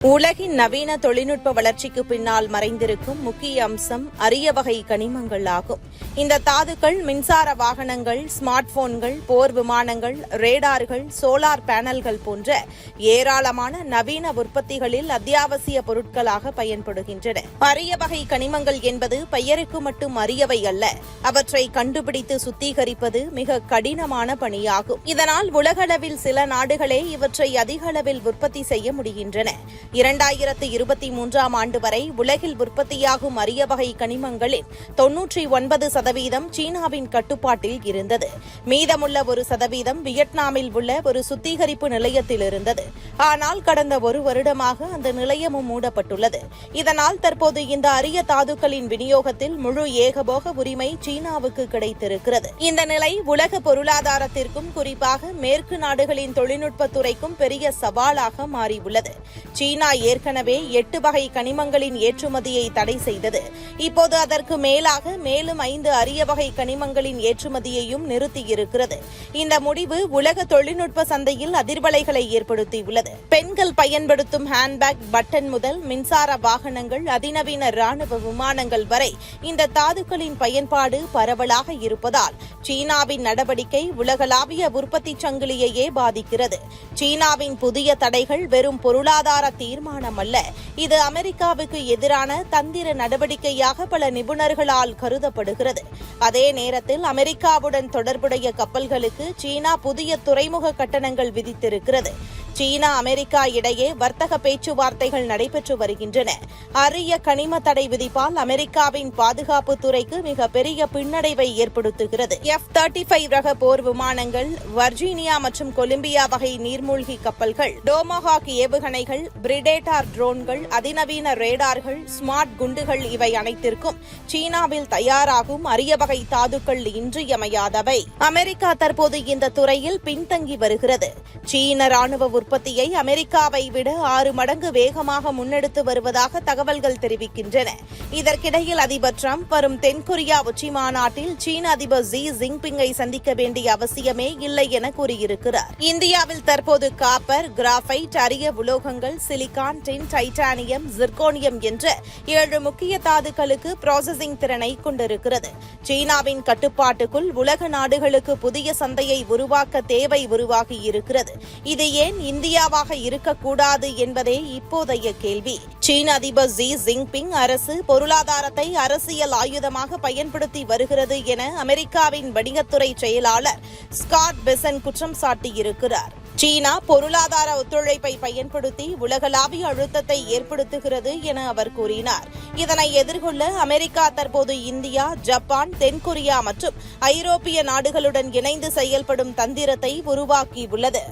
உலகின் நவீன தொழில்நுட்ப வளர்ச்சிக்கு பின்னால் மறைந்திருக்கும் முக்கிய அம்சம் அரிய வகை கனிமங்கள் ஆகும் இந்த தாதுக்கள் மின்சார வாகனங்கள் ஸ்மார்ட் போன்கள் போர் விமானங்கள் ரேடார்கள் சோலார் பேனல்கள் போன்ற ஏராளமான நவீன உற்பத்திகளில் அத்தியாவசிய பொருட்களாக பயன்படுகின்றன. அரிய வகை கனிமங்கள் என்பது பெயருக்கு மட்டும் அரியவை அல்ல அவற்றை கண்டுபிடித்து சுத்திகரிப்பது மிக கடினமான பணியாகும். இதனால் உலகளவில் சில நாடுகளே இவற்றை அதிக அளவில் உற்பத்தி செய்ய முடிகின்றன. இரண்டாயிரத்து இருபத்தி மூன்றாம் ஆண்டு வரை உலகில் உற்பத்தியாகும் அரிய வகை கனிமங்களில் தொன்னூற்றி ஒன்பது சதவீதம் சீனாவின் கட்டுப்பாட்டில் இருந்தது. மீதமுள்ள ஒரு சதவீதம் வியட்நாமில் உள்ள ஒரு சுத்திகரிப்பு நிலையத்தில் இருந்தது. ஆனால் கடந்த ஒரு வருடமாக அந்த நிலையமும் மூடப்பட்டுள்ளது. இதனால் தற்போது இந்த அரிய தாதுக்களின் விநியோகத்தில் முழு ஏகபோக உரிமை சீனாவுக்கு கிடைத்திருக்கிறது. இந்த நிலை உலக பொருளாதாரத்திற்கும் குறிப்பாக மேற்கு நாடுகளின் தொழில்நுட்பத்துறைக்கும் பெரிய சவாலாக மாறியுள்ளது. சீனா ஏற்கனவே எட்டு வகை கனிமங்களின் ஏற்றுமதியை தடை செய்தது. இப்போது அதற்கு மேலாக மேலும் ஐந்து அரிய வகை கனிமங்களின் ஏற்றுமதியையும் நிறுத்தியிருக்கிறது. இந்த முடிவு உலக தொழில்நுட்ப சந்தையில் அதிர்வலைகளை ஏற்படுத்தியுள்ளது. பெண்கள் பயன்படுத்தும் ஹேண்ட்பேக் பட்டன் முதல் மின்சார வாகனங்கள் அதிநவீன ராணுவ விமானங்கள் வரை இந்த தாதுக்களின் பயன்பாடு பரவலாக இருப்பதால் சீனாவின் நடவடிக்கை உலகளாவிய உற்பத்தி சங்கிலியையே பாதிக்கிறது. சீனாவின் புதிய தடைகள் வெறும் பொருளாதார தீர்மானம் அல்ல இது அமெரிக்காவுக்கு எதிரான தந்திர நடவடிக்கையாக பல நிபுணர்களால் கருதப்படுகிறது. அதே நேரத்தில் அமெரிக்காவுடன் தொடர்புடைய கப்பல்களுக்கு சீனா புதிய துறைமுக கட்டணங்கள் விதித்திருக்கிறது. சீனா அமெரிக்கா இடையே வர்த்தக பேச்சுவார்த்தைகள் நடைபெற்று வருகின்றன. அரிய கனிம தடை விதிப்பால் அமெரிக்காவின் பாதுகாப்பு துறைக்கு மிக பெரிய பின்னடைவை ஏற்படுத்துகிறது. எஃப் தேர்ட்டி ஃபைவ் ரக போர் விமானங்கள் வர்ஜீனியா மற்றும் கொலம்பியா வகை நீர்மூழ்கி கப்பல்கள் டோமோஹாக் ஏவுகணைகள் பிரிடேட்டார் ட்ரோன்கள் அதிநவீன ரேடார்கள் ஸ்மார்ட் குண்டுகள் இவை அனைத்திற்கும் சீனாவில் தயாராகும் அரிய வகை தாதுக்கள் இன்றியமையாதவை. அமெரிக்கா தற்போது இந்த துறையில் பின்தங்கி வருகிறது. சீன ராணுவ உற்பத்தியை அமெரிக்காவை விட ஆறு மடங்கு வேகமாக முன்னெடுத்து வருவதாக தகவல்கள் தெரிவிக்கின்றன. இதற்கிடையில் அதிபர் டிரம்ப் வரும் தென்கொரியா உச்சிமாநாட்டில் சீன அதிபர் ஜி ஜின்பிங்கை சந்திக்க வேண்டிய அவசியமே இல்லை என கூறியிருக்கிறார். இந்தியாவில் தற்போது காப்பர் கிராஃபைட் அரிய உலோகங்கள் சிலிகான் டின் டைட்டானியம் ஜிர்கோனியம் என்ற ஏழு முக்கிய தாதுக்களுக்கு ப்ராசஸிங் திறனை கொண்டிருக்கிறது. சீனாவின் கட்டுப்பாட்டுக்குள் உலக நாடுகளுக்கு புதிய சந்தையை உருவாக்க தேவை உருவாகியிருக்கிறது. இது ஏன் இந்தியாவாக இருக்கக்கூடாது என்பதே இப்போதைய கேள்வி. சீன அதிபர் ஜி ஜின்பிங் அரசு பொருளாதாரத்தை அரசியல் ஆயுதமாக பயன்படுத்தி வருகிறது என அமெரிக்காவின் வணிகத்துறை செயலாளர் ஸ்காட் பெசன் குற்றம் சாட்டியிருக்கிறார். சீனா பொருளாதார ஒத்துழைப்பை பயன்படுத்தி உலகளாவிய அழுத்தத்தை ஏற்படுத்துகிறது என அவர் கூறினார். இதனை எதிர்கொள்ள அமெரிக்கா தற்போது இந்தியா ஜப்பான் தென்கொரியா மற்றும் ஐரோப்பிய நாடுகளுடன் இணைந்து செயல்படும் தந்திரத்தை உருவாக்கியுள்ளது.